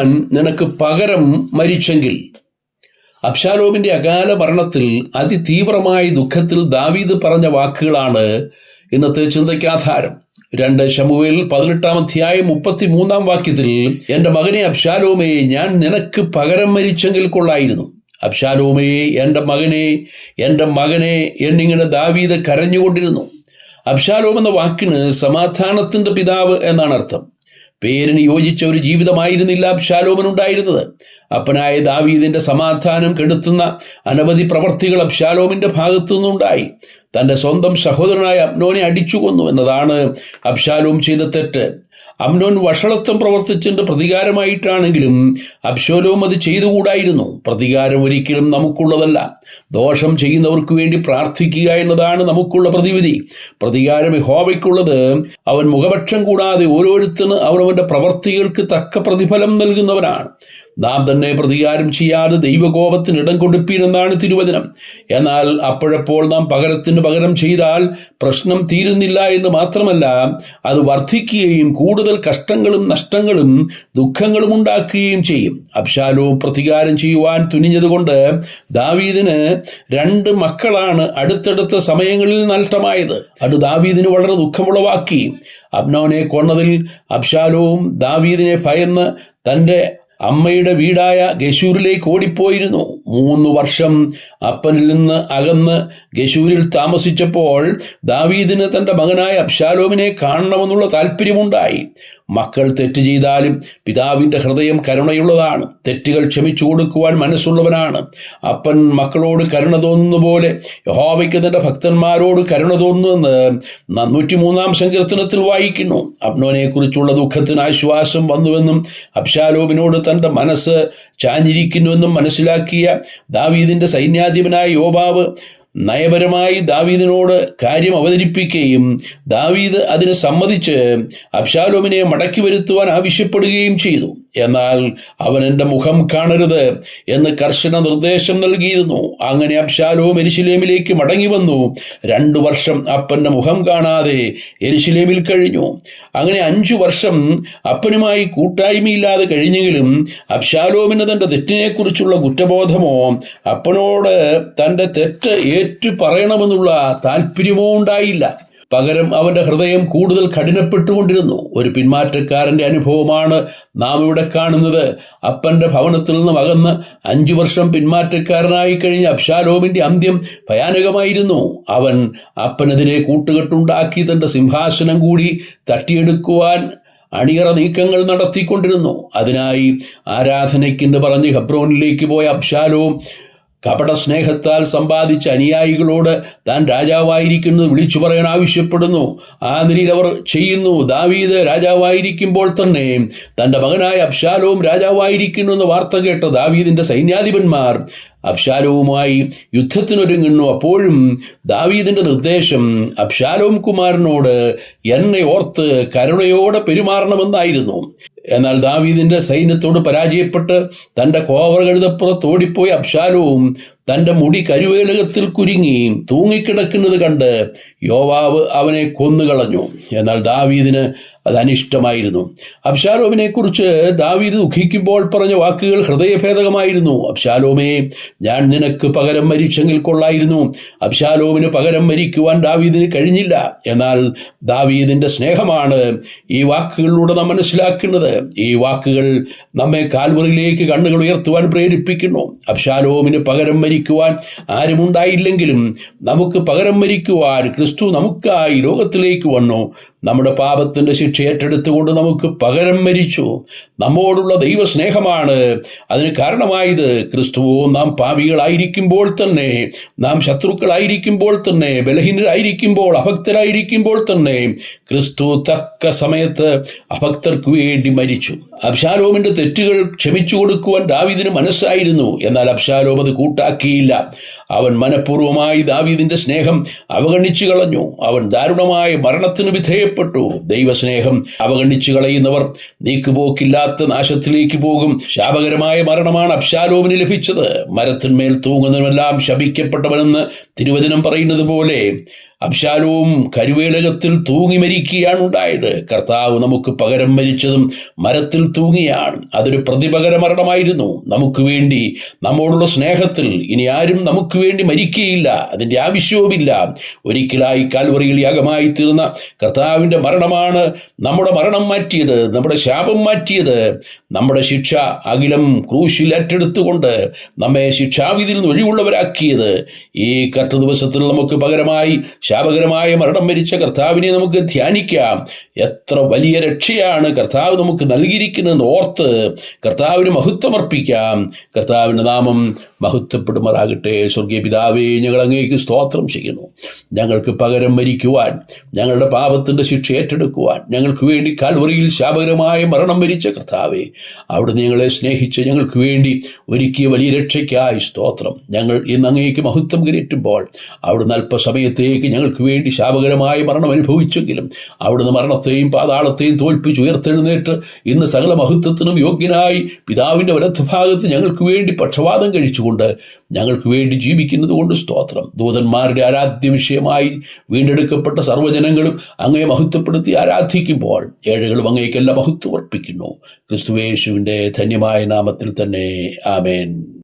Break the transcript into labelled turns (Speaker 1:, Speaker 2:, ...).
Speaker 1: ഞാൻ നിനക്ക് പകരം മരിച്ചെങ്കിൽ. അബ്ശാലോമിന്റെ അകാല മരണത്തിൽ അതിതീവ്രമായ ദുഃഖത്തിൽ ദാവീദ് പറഞ്ഞ വാക്കുകളാണ് ഇന്നത്തെ ചിന്തയ്ക്ക് ആധാരം. രണ്ട് ശമുവേൽ പതിനെട്ടാം അധ്യായം മുപ്പത്തി മൂന്നാം വാക്യത്തിൽ എന്റെ മകനെ അബ്ഷാലോമേ ഞാൻ നിനക്ക് പകരം മരിച്ചെങ്കിൽ കൊള്ളായിരുന്നു. അബ്ഷാലോമേ എന്റെ മകനെ എന്റെ മകനെ എന്നിങ്ങനെ ദാവീദ് കരഞ്ഞുകൊണ്ടിരുന്നു. അബ്ഷാലോം എന്ന വാക്കിന് സമാധാനത്തിന്റെ പിതാവ് എന്നാണ് അർത്ഥം. പേരിന് യോജിച്ച ഒരു ജീവിതമായിരുന്നില്ല അബ്ശാലോമിനുണ്ടായിരുന്നത് അപ്പനായ ദാവീദിന്റെ സമാധാനം കെടുത്തുന്ന അനവധി പ്രവർത്തികൾ അബ്ഷാലോമിന്റെ ഭാഗത്തു നിന്നുണ്ടായി. തന്റെ സ്വന്തം സഹോദരനായ അബ്നോനെ അടിച്ചു കൊന്നു എന്നതാണ് അബ്ഷാലോം ചെയ്ത തെറ്റ്. അമ്നോൻ വഷളത്വം പ്രവർത്തിച്ചിട്ട് പ്രതികാരമായിട്ടാണെങ്കിലും അബ്ഷോലോം അത് ചെയ്തുകൂടായിരുന്നു. പ്രതികാരം ഒരിക്കലും നമുക്കുള്ളതല്ല. ദോഷം ചെയ്യുന്നവർക്ക് വേണ്ടി പ്രാർത്ഥിക്കുക എന്നതാണ് നമുക്കുള്ള പ്രതിവിധി. പ്രതികാരം ഹോവയ്ക്കുള്ളത് അവൻ മുഖപക്ഷം കൂടാതെ ഓരോരുത്തരും അവനവന്റെ പ്രവർത്തികൾക്ക് തക്ക പ്രതിഫലം നൽകുന്നവനാണ്. നാം തന്നെ പ്രതികാരം ചെയ്യാതെ ദൈവകോപത്തിന് ഇടം കൊടുപ്പീനെന്നാണ് തിരുവചനം. എന്നാൽ അപ്പോഴപ്പോൾ നാം പകരത്തിന് പകരം ചെയ്താൽ പ്രശ്നം തീരുന്നില്ല എന്ന് മാത്രമല്ല അത് വർദ്ധിക്കുകയും കൂടുതൽ കഷ്ടങ്ങളും നഷ്ടങ്ങളും ദുഃഖങ്ങളും ഉണ്ടാക്കുകയും ചെയ്യും. അബ്ഷാലോ പ്രതികാരം ചെയ്യുവാൻ തുനിഞ്ഞതുകൊണ്ട് ദാവീദിന് രണ്ട് മക്കളാണ് അടുത്തടുത്ത സമയങ്ങളിൽ നഷ്ടമായത്. അത് ദാവീദിന് വളരെ ദുഃഖമുളവാക്കി. അബ്നോനെ കൊന്നതിൽ അബ്ഷാലോവും ദാവീദിനെ ഭയന്ന് തന്റെ അമ്മയുടെ വീടായ ഗശൂരിലേക്ക് ഓടിപ്പോയിരുന്നു. മൂന്ന് വർഷം അപ്പനിൽ നിന്ന് അകന്ന് ഗശൂരിൽ താമസിച്ചപ്പോൾ ദാവീദിന് തന്റെ മകനായ അബ്ഷാലോമിനെ കാണണമെന്നുള്ള താല്പര്യമുണ്ടായി മക്കൾ തെറ്റ് ചെയ്താലും പിതാവിന്റെ ഹൃദയം കരുണയുള്ളതാണ്. തെറ്റുകൾ ക്ഷമിച്ചു കൊടുക്കുവാൻ മനസ്സുള്ളവനാണ്. അപ്പൻ മക്കളോട് കരുണ തോന്നുന്ന പോലെ യഹോവയ്ക്ക് തന്റെ ഭക്തന്മാരോട് കരുണ തോന്നുന്നത് നന്നൂറ്റി മൂന്നാം സങ്കീർത്തനത്തിൽ വായിക്കുന്നു. അബ്നോനെക്കുറിച്ചുള്ള ദുഃഖത്തിന് ആശ്വാസം വന്നുവെന്നും അബ്ഷാലോബിനോട് തന്റെ മനസ്സ് ചാഞ്ഞിരിക്കുന്നുവെന്നും മനസ്സിലാക്കിയ ദാവീദിന്റെ സൈന്യാധിപനായ യോബാവ് നയപരമായി ദാവീദിനോട് കാര്യം അവതരിപ്പിക്കുകയും ദാവീദ് അതിന് സമ്മതിച്ച് അബ്ഷാലോമിനെ മടക്കി വരുത്തുവാൻ ആവശ്യപ്പെടുകയും ചെയ്തു. എന്നാൽ അവൻ എന്റെ മുഖം കാണരുത് എന്ന് കർശന നിർദ്ദേശം നൽകിയിരുന്നു. അങ്ങനെ അബ്ശാലോം എരിശിലേമിലേക്ക് മടങ്ങി വന്നു. രണ്ടു വർഷം അപ്പന്റെ മുഖം കാണാതെ എരിശിലേമിൽ കഴിഞ്ഞു. അങ്ങനെ അഞ്ചു വർഷം അപ്പനുമായി കൂട്ടായ്മയില്ലാതെ കഴിഞ്ഞെങ്കിലും അബ്ശാലോമിന് തന്റെ തെറ്റിനെക്കുറിച്ചുള്ള കുറ്റബോധമോ അപ്പനോട് തന്റെ തെറ്റ് ഏറ്റു പറയണമെന്നുള്ള താല്പര്യമോ ഉണ്ടായില്ല. പകരം അവന്റെ ഹൃദയം കൂടുതൽ കഠിനപ്പെട്ടുകൊണ്ടിരുന്നു. ഒരു പിന്മാറ്റക്കാരന്റെ അനുഭവമാണ് നാം ഇവിടെ കാണുന്നത്. അപ്പന്റെ ഭവനത്തിൽ നിന്നും അകന്ന് അഞ്ചു വർഷം പിന്മാറ്റക്കാരനായി കഴിഞ്ഞ അബ്ഷാലോമിന്റെ അന്ത്യം ഭയാനകമായിരുന്നു. അവൻ അപ്പനെതിരെ കൂട്ടുകെട്ടുണ്ടാക്കി തന്റെ സിംഹാസനം കൂടി തട്ടിയെടുക്കുവാൻ അണിയറ നീക്കങ്ങൾ നടത്തിക്കൊണ്ടിരുന്നു. അതിനായി ആരാധനയ്ക്കെന്ന് പറഞ്ഞ് ഹബ്രോനിലേക്ക് പോയ അബ്ശാലോം കപട സ്നേഹത്താൽ സമ്പാദിച്ച അനുയായികളോട് താൻ രാജാവായിരിക്കുന്നത് വിളിച്ചു പറയാൻ ആവശ്യപ്പെടുന്നു. ആ നിലയിൽ അവർ ചെയ്യുന്നു. ദാവീദ് രാജാവായിരിക്കുമ്പോൾ തന്നെ തന്റെ മകനായ അബ്ഷാലോം രാജാവായിരിക്കുന്നു എന്ന വാർത്ത കേട്ട ദാവീദിന്റെ സൈന്യാധിപന്മാർ അബ്ശാലോവുമായി യുദ്ധത്തിനൊരുങ്ങുന്നു. അപ്പോഴും ദാവീദിന്റെ നിർദ്ദേശം അബ്ഷാലോം കുമാരനോട് എന്നെ ഓർത്ത് കരുണയോടെ പെരുമാറണമെന്നായിരുന്നു. എന്നാൽ ദാവീദിന്റെ സൈന്യത്തോട് പരാജയപ്പെട്ട് തന്റെ കോവറുകഴുതപ്പുറത്തോടിപ്പോയ അബ്ശാലോവും തന്റെ മുടി കരുവേലകത്തിൽ കുരുങ്ങി തൂങ്ങിക്കിടക്കുന്നത് കണ്ട് യോവാവ് അവനെ കൊന്നുകളഞ്ഞു. എന്നാൽ ദാവീദിന് അത് അനിഷ്ടമായിരുന്നു. അബ്ശാലോമിനെ കുറിച്ച് ദാവീദ് ദുഃഖിക്കുമ്പോൾ പറഞ്ഞ വാക്കുകൾ ഹൃദയഭേദകമായിരുന്നു. അബ്ഷാലോമേ ഞാൻ നിനക്ക് പകരം മരിച്ചെങ്കിൽ കൊള്ളായിരുന്നു. അബ്ഷാലോമിന് പകരം മരിക്കുവാൻ ദാവീദിന് കഴിഞ്ഞില്ല. എന്നാൽ ദാവീദിന്റെ സ്നേഹമാണ് ഈ വാക്കുകളിലൂടെ നാം മനസ്സിലാക്കുന്നത്. ഈ വാക്കുകൾ നമ്മെ കാൽവറിയിലേക്ക് കണ്ണുകൾ ഉയർത്തുവാൻ പ്രേരിപ്പിക്കുന്നു. അബ്ഷാലോമിന് പകരം മരിക്കുവാൻ ആരുമുണ്ടായില്ലെങ്കിലും നമുക്ക് പകരം മരിക്കുവാൻ ക്രിസ്തു നമുക്കായി ലോകത്തിലേക്ക് വന്നു. നമ്മുടെ പാപത്തിന്റെ ശിക്ഷ ഏറ്റെടുത്തുകൊണ്ട് നമുക്ക് പകരം മരിച്ചു. നമ്മോടുള്ള ദൈവസ്നേഹമാണ്. അതിന് കാരണമായത് ക്രിസ്തുവോ നാം പാപികളായിരിക്കുമ്പോൾ തന്നെ നാം ശത്രുക്കളായിരിക്കുമ്പോൾ തന്നെ ബലഹീനരായിരിക്കുമ്പോൾ അഭക്തരായിരിക്കുമ്പോൾ തന്നെ ക്രിസ്തു തക്ക സമയത്ത് അഭക്തർക്ക് വേണ്ടി മരിച്ചു. അബ്ഷാലോമിന്റെ തെറ്റുകൾ ക്ഷമിച്ചു കൊടുക്കുവാൻ ദാവിദിന് മനസ്സായിരുന്നു. എന്നാൽ അബ്ഷാലോം അത് കൂട്ടാക്കിയില്ല. അവൻ മനഃപൂർവമായി ദാവീദിന്റെ സ്നേഹം അവഗണിച്ചു കളഞ്ഞു. അവൻ ദാരുണമായ മരണത്തിന് വിധേയപ്പെട്ടു. ദൈവസ്നേഹം അവഗണിച്ചു കളയുന്നവർ നീക്കുപോക്കില്ലാത്ത നാശത്തിലേക്ക് പോകും. ശാപകരമായ മരണമാണ് അബ്ശാലോമിന് ലഭിച്ചത്. മരത്തിന്മേൽ തൂങ്ങുന്നവനെല്ലാം ശപിക്കപ്പെട്ടവനെന്ന് തിരുവചനം പറയുന്നത് പോലെ അബ്ശാലവും കരുവേലകത്തിൽ തൂങ്ങി മരിക്കുകയാണ് ഉണ്ടായത് കർത്താവ് നമുക്ക് പകരം മരിച്ചതും മരത്തിൽ തൂങ്ങിയാണ്. അതൊരു പ്രതിപകര മരണമായിരുന്നു നമുക്ക് വേണ്ടി നമ്മോടുള്ള സ്നേഹത്തിൽ ഇനി ആരും നമുക്ക് വേണ്ടി മരിക്കുകയില്ല. അതിന്റെ ആവശ്യവുമില്ല. ഒരിക്കലായി കാൽവറിയിൽ യാഗമായി തീർന്ന കർത്താവിന്റെ മരണമാണ് നമ്മുടെ മരണം മാറ്റിയത് നമ്മുടെ ശാപം മാറ്റിയത്. നമ്മുടെ ശിക്ഷ അഖിലം ക്രൂശിൽ ഏറ്റെടുത്തുകൊണ്ട് നമ്മെ ശിക്ഷാവിധിയിൽ നിന്ന് ഒഴിവുള്ളവരാക്കിയത്. ഈ കർത്ത ദിവസത്തിൽ നമുക്ക് പകരമായി ശാപകരമായ മരണം മരിച്ച കർത്താവിനെ നമുക്ക് ധ്യാനിക്കാം. എത്ര വലിയ രക്ഷയാണ് കർത്താവ് നമുക്ക് നൽകിയിരിക്കുന്നതെന്ന് ഓർത്ത് കർത്താവിന് മഹത്വമർപ്പിക്കാം. കർത്താവിന്റെ നാമം മഹത്വപ്പെടുമാറാകട്ടെ. സ്വർഗീയ പിതാവേ ഞങ്ങൾ അങ്ങേക്ക് സ്തോത്രം ചെയ്യുന്നു. ഞങ്ങൾക്ക് പകരം മരിക്കുവാൻ ഞങ്ങളുടെ പാപത്തിന്റെ ശിക്ഷ ഏറ്റെടുക്കുവാൻ ഞങ്ങൾക്ക് വേണ്ടി കാൽവറിയിൽ ശാപകരമായ മരണം മരിച്ച കർത്താവേ അവിടുന്ന് ഞങ്ങളെ സ്നേഹിച്ച് ഞങ്ങൾക്ക് വേണ്ടി ഒരുക്കിയ വലിയ രക്ഷയ്ക്കായി സ്തോത്രം. ഞങ്ങൾ ഇന്ന് അങ്ങേക്ക് മഹത്വം കരയറ്റുമ്പോൾ അവിടുന്ന് അല്പസമയത്തേക്ക് ഞങ്ങൾക്ക് വേണ്ടി ശാപകരമായ മരണം അനുഭവിച്ചെങ്കിലും അവിടുന്ന് മരണത്തെയും പാതാളത്തെയും തോൽപ്പിച്ച് ഉയർത്തെഴുന്നേറ്റ് ഇന്ന് സകല മഹത്വത്തിനും യോഗ്യനായി പിതാവിന്റെ വലത്തുഭാഗത്ത് ഞങ്ങൾക്ക് വേണ്ടി പക്ഷപാതം കഴിച്ചുകൊണ്ട് ഞങ്ങൾക്ക് വേണ്ടി ജീവിക്കുന്നത് കൊണ്ട് സ്തോത്രം. ദൂതന്മാരുടെ ആരാധ്യ വിഷയമായി വീണ്ടെടുക്കപ്പെട്ട സർവജനങ്ങളും അങ്ങയെ മഹത്വപ്പെടുത്തി ആരാധിക്കുമ്പോൾ ഏഴുകളും അങ്ങേക്കെല്ലാം മഹത്വം അർപ്പിക്കുന്നു. ക്രിസ്തുവേശുവിന്റെ ധന്യമായ നാമത്തിൽ തന്നെ ആമേൻ.